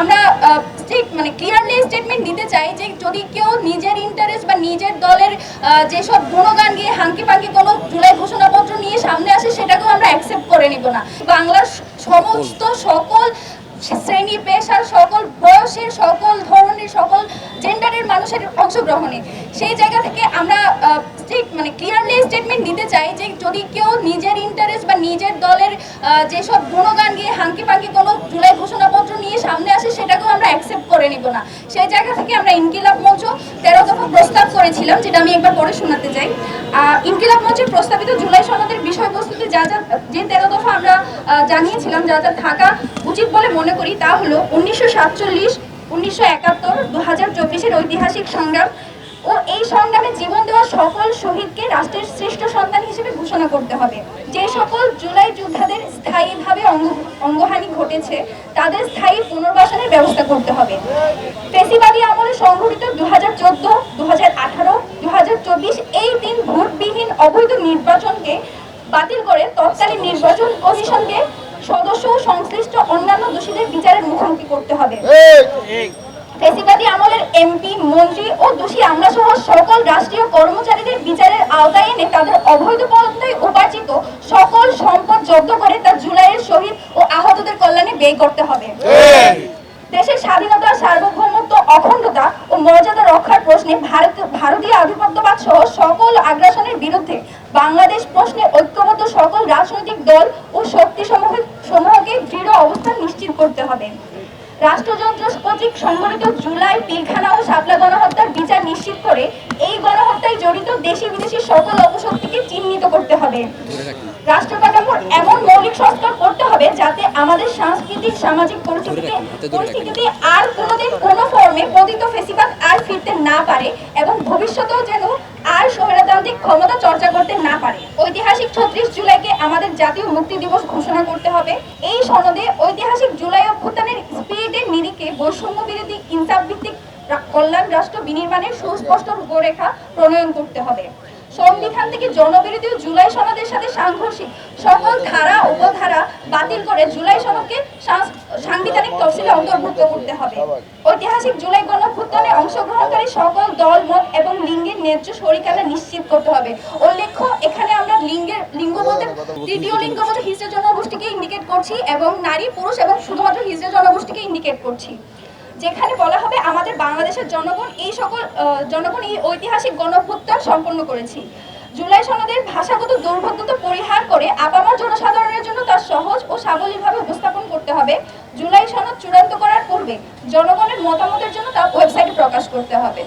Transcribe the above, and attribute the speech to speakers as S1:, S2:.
S1: আমরা মানে clearly statement দিতে চাই যে যদি কেউ নিজের ইন্টারেস্ট বা নিজের দলের যেসব গুণগান গিয়ে হাঙ্কি পাঙ্কি কোনো জুলাই ঘোষণাপত্র নিয়ে সামনে আসে সেটাকেও আমরা অ্যাকসেপ্ট করে নিব না। বাংলার সমস্ত সকল শ্রেণি, পেশার সকল বয়সের সকল ধরনের সকল জেন্ডারের মানুষের অংশগ্রহণে। সেই জায়গা থেকে আমরা মানে ক্লিয়ারলি স্টেটমেন্ট দিতে চাই যে যদি কেউ যেসব গুণগান গিয়ে হাঙ্কি পাঙ্কি কোনো জুলাই ঘোষণাপত্র নিয়ে সামনে আসে, সেটাকেও আমরা অ্যাকসেপ্ট করে নিব না। সেই জায়গা থেকে আমরা ইনকিলাব মঞ্চ তেরো দফা প্রস্তাব করেছিলাম, যেটা আমি একবার পরে শোনাতে চাই। ইনকিলাব মঞ্চের প্রস্তাবিত জুলাই সনদের বিষয়বস্তুতে যা যা যে তেরো দফা আমরা জানিয়েছিলাম, যা যা থাকা উচিত বলে মনে করি, তা হলো উনিশশো সাতচল্লিশ, উনিশশো একাত্তর দু হাজার চব্বিশের ঐতিহাসিক সংগ্রাম ও এই সংগ্রামে জীবন দেওয়া সকল শহীদকে রাষ্ট্রের শ্রেষ্ঠ সন্তান হিসেবে ঘোষণা করতে হবে। যে সকল জুলাই যোদ্ধাদের স্থায়ীভাবে অঙ্গহানি ঘটেছে, তাদের স্থায়ী পুনর্বাসনের ব্যবস্থা করতে হবে। ফেসিবাদী আমলে সংঘটিত দু হাজার চোদ্দ আঠারো চব্বিশ এই তিন ভোটবিহীন অবৈধ নির্বাচনকে বাতিল করে তৎকালীন নির্বাচন কমিশনকে সদস্য সংশ্লিষ্ট অন্যান্য দোষীদের বিচারের মুখোমুখি করতে হবে। ফেসিবাদী আমলের এমপি মন্ত্রী ও দোষী আমরা সহ সকল রাষ্ট্রীয় কর্মচারীদের বিচারের আওতায় এনে তাদের অবৈধ পন্থায় উপার্জিত সকল সম্পদ জব্দ করে তা জুলাইয়ের শহীদ ও আহতদের কল্যাণে ব্যয় করতে হবে। দেশের স্বাধীনতা সার্বভৌমত্ব অখণ্ডতা ও মর্যাদা রক্ষার প্রশ্নে ভারত ভারতীয় আধিপত্যবাদ সহ সকল আগ্রাসনের বিরুদ্ধে বাংলাদেশ প্রশ্নে ঐক্যবদ্ধ সকল রাজনৈতিক দল ও শক্তি সমূহ সমূহকে দৃঢ় অবস্থান নিশ্চিত করতে হবে। রাষ্ট্রযন্ত্র কর্তৃক সংগঠিত জুলাই পিলখানা ও শাপলা গণহত্যার বিচার নিশ্চিত করে এই গণহত্যায় জড়িত দেশি বিদেশি সকল অপশক্তিকে চিহ্নিত করতে হবে। রাষ্ট্র কাঠামোর এমন মৌলিক সংস্কার করতে হবে যাতে আমাদের সাংস্কৃতিক সামাজিক পরিস্থিতিতে পরিস্থিতিতে আর কোনোদিন কোনো ফর্মে পতিত ফেসিবাদ আর ফিরতে না পারে এবং ভবিষ্যতেও যেন আর স্বৈরতান্ত্রিক ক্ষমতা চর্চা করতে না পারে। ঐতিহাসিক ছত্রিশ জুলাইকে আমাদের জাতীয় মুক্তি দিবস ঘোষণা করতে হবে। এই সনদে ঐতিহাসিক জুলাই অভ্যুত্থানের বৈষম্য বিরোধী কল্যাণ রাষ্ট্র বিনির্মাণের সুস্পষ্ট রূপরেখা প্রণয়ন করতে হবে। সংবিধান থেকে জনবিরোধী জুলাই সনদের সাথে সাংঘর্ষিক সকল ধারা, উপধারা বাতিল করে জুলাই সনদকে সাংবিধানিক তফসিলে অন্তর্ভুক্ত করতে হবে। ঐতিহাসিক জুলাই গণভুত্থানে অংশগ্রহণকারী সকল দল, মত এবং লিঙ্গের ন্যায্য শরিকানা নিশ্চিত করতে হবে। যেখানে বলা হবে আমাদের বাংলাদেশের জনগণ এই সকল জনগণ এই ঐতিহাসিক সম্পন্ন করেছি। জুলাই সনদের ভাষাগত দুর্ভাগ্যতা পরিহার করে আপামর জনসাধারণের জন্য তার সহজ ও সাবলীলভাবে উপস্থাপন করতে হবে। জুলাই সনদ চূড়ান্ত করার পূর্বে জনগণের মতামতের জন্য তা ওয়েবসাইটে প্রকাশ করতে হবে।